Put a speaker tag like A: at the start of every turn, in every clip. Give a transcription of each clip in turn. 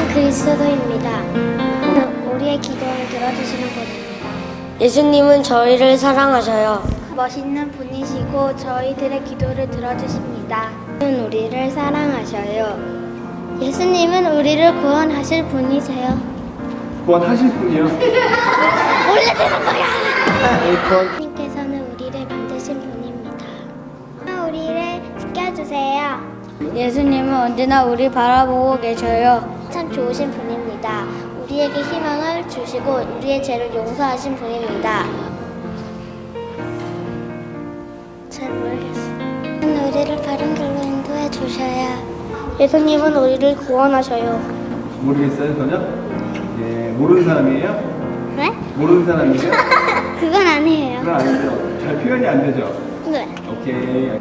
A: 오신 그리스도입니다. 우리의 기도를 들어주시는 분입니다.
B: 예수님은 저희를 사랑하셔요.
A: 멋있는 분이시고 저희들의 기도를 들어주십니다. 예수님은 우리를 사랑하셔요. 예수님은 우리를 구원하실 분이세요.
C: 구원하실 분이요.
A: 원래 되는 거야.
C: 네, 구원
A: 주님께서는 우리를 만드신 분입니다. 우리를 지켜주세요. 예수님은 언제나 우리 바라보고 계셔요. 참 좋으신 분입니다. 우리에게 희망을 주시고 우리의 죄를 용서하신 분입니다. 잘 모르겠어요. 우리를 바른 길로 인도해 주셔야. 예수님은 우리를 구원하셔요.
C: 모르겠어요 전혀? 예 모르는 사람이에요?
A: 네?
C: 모르는 사람이에요?
A: 그건 아니에요.
C: 그건 아니죠. 잘 표현이 안 되죠.
A: 네.
C: 오케이.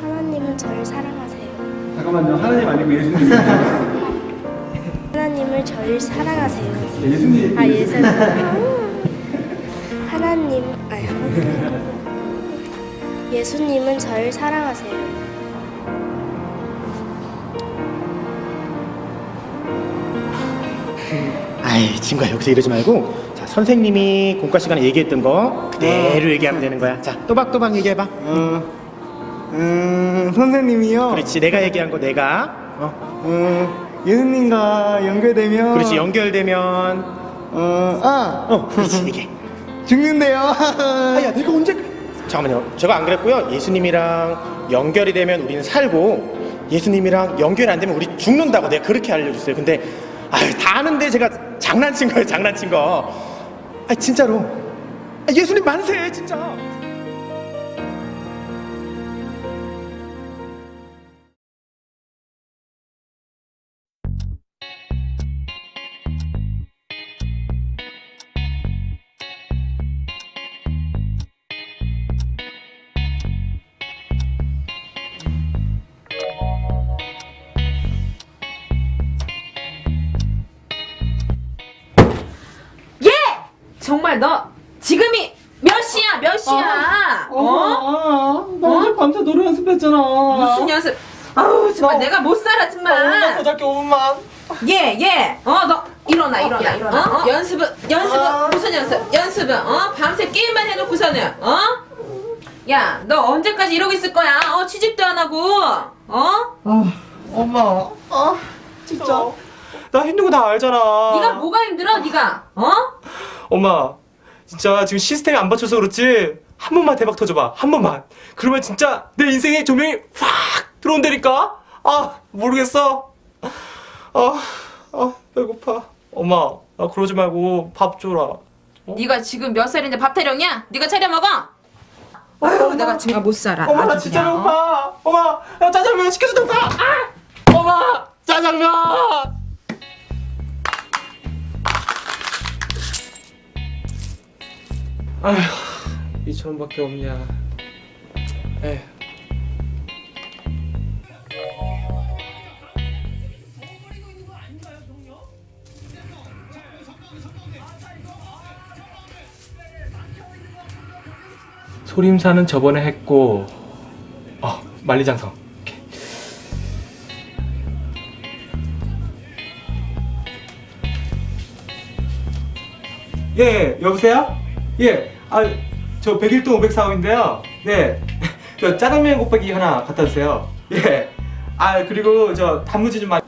B: 하나님은 저를 사랑하세요.
C: 잠깐만요. 하나님 아니고 예수님이에요.
B: 하나님을 저를 사랑하세요.
C: 예수님.
B: 아 예수님. 하나님 아유. 예수님은 저를 사랑하세요.
D: 아이 친구야 여기서 이러지 말고 자 선생님이 공과 시간에 얘기했던 거 그대로 얘기하면 되는 거야 자 또박또박 얘기해봐
E: 어, 음, 선생님이요.
D: 그렇지 내가 얘기한 거 내가 어
E: 음, 예수님과 연결되면.
D: 그렇지 연결되면.
E: 어, 아,
D: 어 그렇지 이게.
E: 죽는데요.
D: 아야 내가 언제 잠깐만요. 제가 안 그랬고요. 예수님이랑 연결이 되면 우리는 살고 예수님이랑 연결이 안 되면 우리 죽는다고 내가 그렇게 알려줬어요. 근데 아유 다 아는데 제가 장난친 거예요 장난친 거. 아 진짜로. 아, 예수님 만세 진짜
F: 시야? 몇 시야? 어?
G: 나 어제 밤새 노래 연습했잖아.
F: 무슨 연습? 아우 정말 내가 못 살아 정말.
G: 도착해 5분만.
F: 예 예. 어 너 일어나 일어나 일어나. 어? 연습은 연습은 무슨 연습? 연습은 어 밤새 게임만 해놓고서는 어? 야 너 언제까지 이러고 있을 거야? 어 취직도 안 하고 어?
G: 아, 엄마. 아, 진짜. 나 힘든 거 다 알잖아.
F: 네가 뭐가 힘들어? 네가 어?
G: 엄마, 진짜 지금 시스템이 안 받쳐서 그렇지. 한 번만 대박 터져봐. 한 번만. 그러면 진짜 내 인생에 조명이 확 들어온다니까? 아, 모르겠어. 아, 아, 배고파. 엄마, 나 그러지 말고 밥 줘라.
F: 네가 지금 몇 살인데 밥 타령이야? 네가 차려 먹어. 아유 내가 정말 못 살아.
G: 엄마, 나
F: 아주
G: 진짜
F: 그냥, 어?
G: 배고파. 엄마, 야, 짜장면 가. 아! 엄마, 짜장면! 아휴, 2천원밖에 없냐. 에휴. 소림사는 저번에 했고, 어, 만리장성. 예, 예, 여보세요? 예, 아, 저 101동 504호인데요. 네, 저 짜장면 곱빼기 하나 갖다 주세요. 예, 아, 그리고 저 단무지 좀 많이.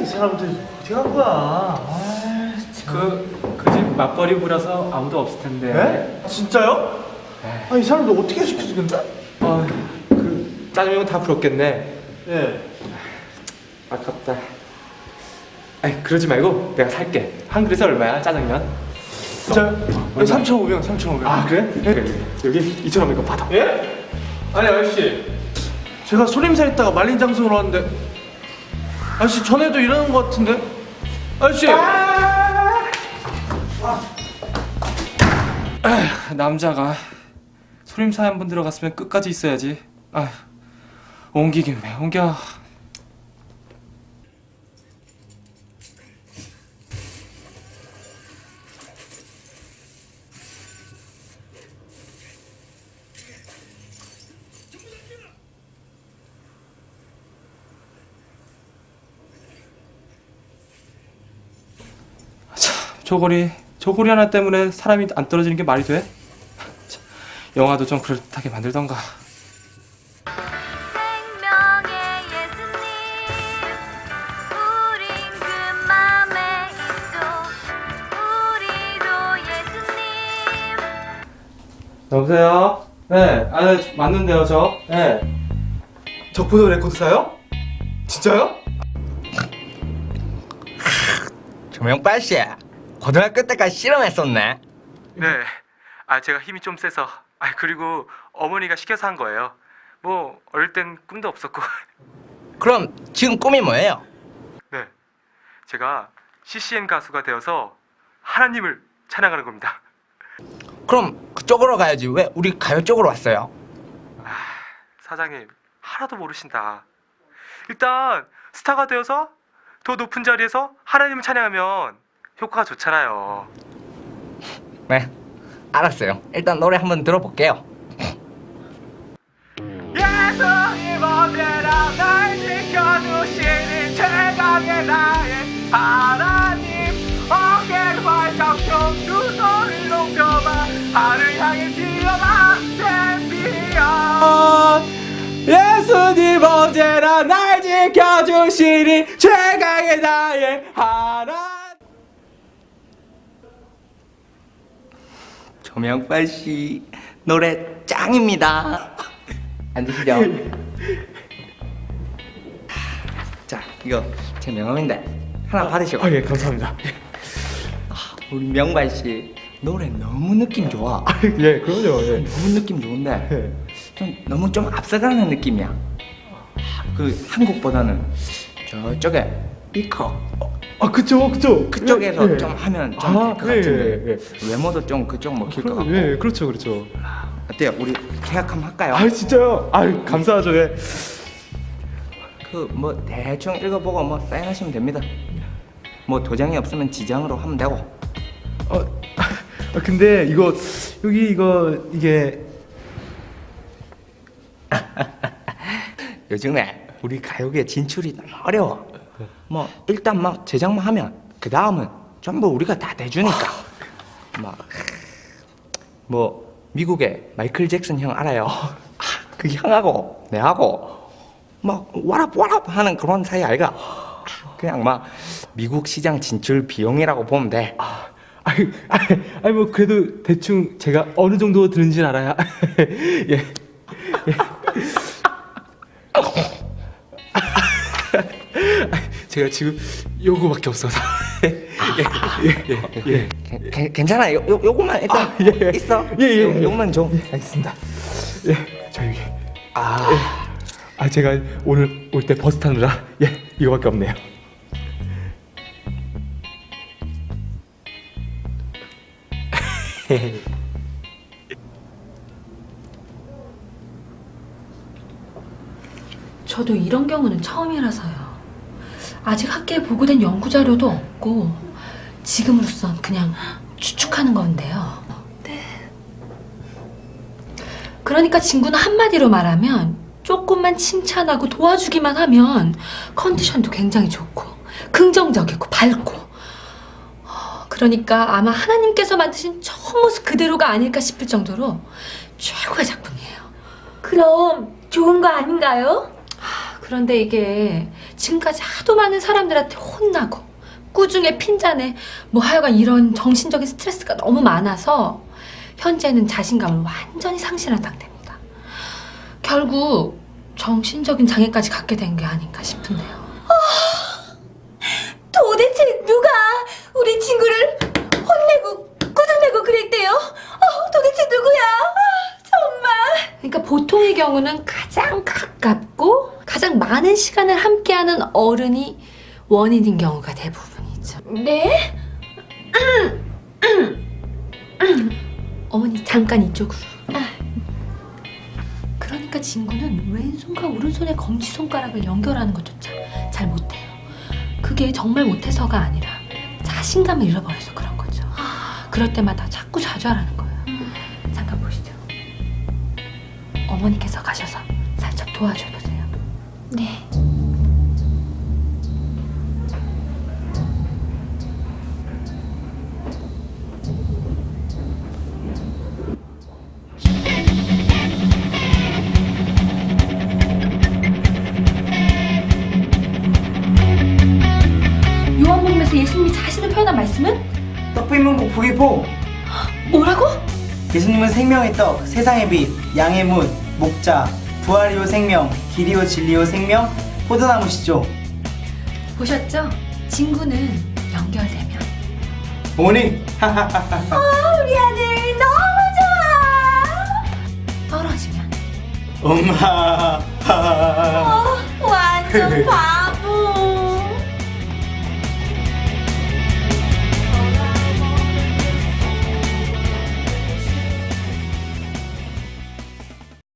E: 이 사람들 어디 간 거야? 아,
G: 그, 그집 맞벌이 부려서 아무도 없을 텐데.
E: 네? 진짜요? 아, 이 사람들 어떻게 시켜주겠는데?
G: 아, 그 짜장면 다 부럽겠네.
E: 예.
G: 아깝다. 아이, 그러지 말고 내가 살게. 한 그릇에 얼마야, 짜장면?
E: 진짜요? 3,500원, 3,500원.
G: 아, 그래? 그래. 여기 2,000원 이거 받아.
E: 예? 아니, 아저씨. 제가 소림사 있다가 말린 장성으로 왔는데. 아저씨, 전에도 이러는 거 같은데? 아저씨!
G: 남자가 소림사에 한번 들어갔으면 끝까지 있어야지. 아, 옮기긴 왜 옮겨. 참, 조거리, 조거리 하나 때문에 사람이 안 떨어지는 게 말이 돼? 참, 영화도 좀 그럴듯하게 만들던가
H: 생명의 예수님 우린 그 맘에 있고 우리도 예수님
G: 여보세요? 네, 아, 맞는데요, 저. 네.
E: 적포도 레코드 사요? 진짜요?
I: 조명빨 씨, 고등학교 때까지 실험했었네.
G: 네. 아, 제가 힘이 좀 세서. 아, 그리고 어머니가 시켜서 한 거예요. 뭐, 어릴 땐 꿈도 없었고.
I: 그럼 지금 꿈이 뭐예요?
G: 네. 제가 CCN 가수가 되어서 하나님을 찬양하는 겁니다.
I: 그럼 그쪽으로 가야지. 왜 우리 가요 쪽으로 왔어요?
G: 사장님, 하나도 모르신다. 일단, 스타가 되어서 더 높은 자리에서 하나님을 찬양하면 효과가 좋잖아요.
I: 네, 알았어요. 일단 노래 한번 들어볼게요.
G: 예수님 언제나 날 지켜주시니 최강의 나의 하나님
I: 조명빨 씨 노래 짱입니다. 앉으시죠. 자, 이거 제 명함인데 하나 받으시고.
G: 아, 예, 감사합니다.
I: 우리 명발 씨 노래 너무 느낌 좋아.
G: 예, 그럼요. 예.
I: 너무 느낌 좋은데 좀 너무 좀 앞서가는 느낌이야. 그 한국보다는 저쪽에 이커
G: 아, 그쵸, 그쵸.
I: 그쪽에서
G: 예.
I: 좀 하면 좀
G: 아,
I: 될것
G: 예,
I: 같은데
G: 예,
I: 외모도 좀 그쪽 먹힐 것 같고
G: 예, 그렇죠, 그렇죠.
I: 어때요? 우리 계약 한번 할까요?
G: 아, 진짜요? 아, 감사하죠. 예.
I: 그 뭐 대충 읽어보고 뭐 사인하시면 됩니다. 뭐 도장이 없으면 지장으로 하면 되고
C: 어, 아, 근데 이거 여기 이거 이게
I: 요즘에 우리 가요계 진출이 너무 어려워. 뭐 일단 막 제작만 하면 그 다음은 전부 우리가 다 대주니까 막 뭐 미국의 마이클 잭슨 형 알아요? 그 형하고 내하고 막 와랍 와랍 하는 그런 사이 알가? 그냥 막 미국 시장 진출 비용이라고 보면 돼.
G: 아니, 아니, 아니, 뭐, 그래도 대충 제가 어느 정도 드는지는 알아야. 예. 예. 제가 지금 요거밖에 없어서. 예, 예, 예, 예.
I: 괜- 괜- 괜찮아. 요, 요, 요것만 일단
G: 아, 예, 예.
I: 있어.
G: 예, 예,
I: 요,
G: 예.
I: 요것만 줘.
G: 알겠습니다. 예, 저 여기. 아, 아 제가 오늘 올 때 버스 타느라 예 이거밖에 없네요.
J: 저도 이런 경우는 처음이라서요. 아직 학계에 보고된 연구 자료도 없고 지금으로선 그냥 추측하는 건데요. 네. 그러니까 친구는 한마디로 말하면 조금만 칭찬하고 도와주기만 하면 컨디션도 굉장히 좋고 긍정적이고 밝고 어, 그러니까 아마 하나님께서 만드신 저 모습 그대로가 아닐까 싶을 정도로 최고의 작품이에요.
H: 그럼 좋은 거 아닌가요?
J: 그런데 이게 지금까지 하도 많은 사람들한테 혼나고 꾸중에 핀잔에 뭐 하여간 이런 정신적인 스트레스가 너무 많아서 현재는 자신감을 완전히 상실한 상태입니다. 결국 정신적인 장애까지 갖게 된 게 아닌가 싶은데요.
H: 도대체 누가 우리 친구를 혼내고 꾸중내고 그랬대요? 어, 도대체 누구야? 아, 정말.
J: 그러니까 보통의 경우는 가장 가깝고 가장 많은 시간을 함께하는 어른이 원인인 경우가 대부분이죠.
H: 네?
J: 어머니 잠깐 이쪽으로. 그러니까 진구는 왼손과 오른손의 검지 손가락을 연결하는 것조차 잘 못해요. 그게 정말 못해서가 아니라 자신감을 잃어버려서 그런 거죠. 그럴 때마다 자꾸 좌절하는 거예요. 잠깐 보시죠. 어머니께서 가셔서 살짝 도와줘 보 네.
H: 요한복음에서 예수님이 자신을 표현한 말씀은 떡비문국
K: 부기포 뭐
J: 뭐라고?
K: 예수님은 생명의 떡, 세상의 빛, 양의 문, 목자, 부활이요 생명 길이요 진리요 생명 포도나무시죠
J: 보셨죠? 친구는 연결되면
K: 어머니
H: 우리 아들 너무 좋아.
J: 떨어지면
K: 엄마
H: 어, 완전 봐.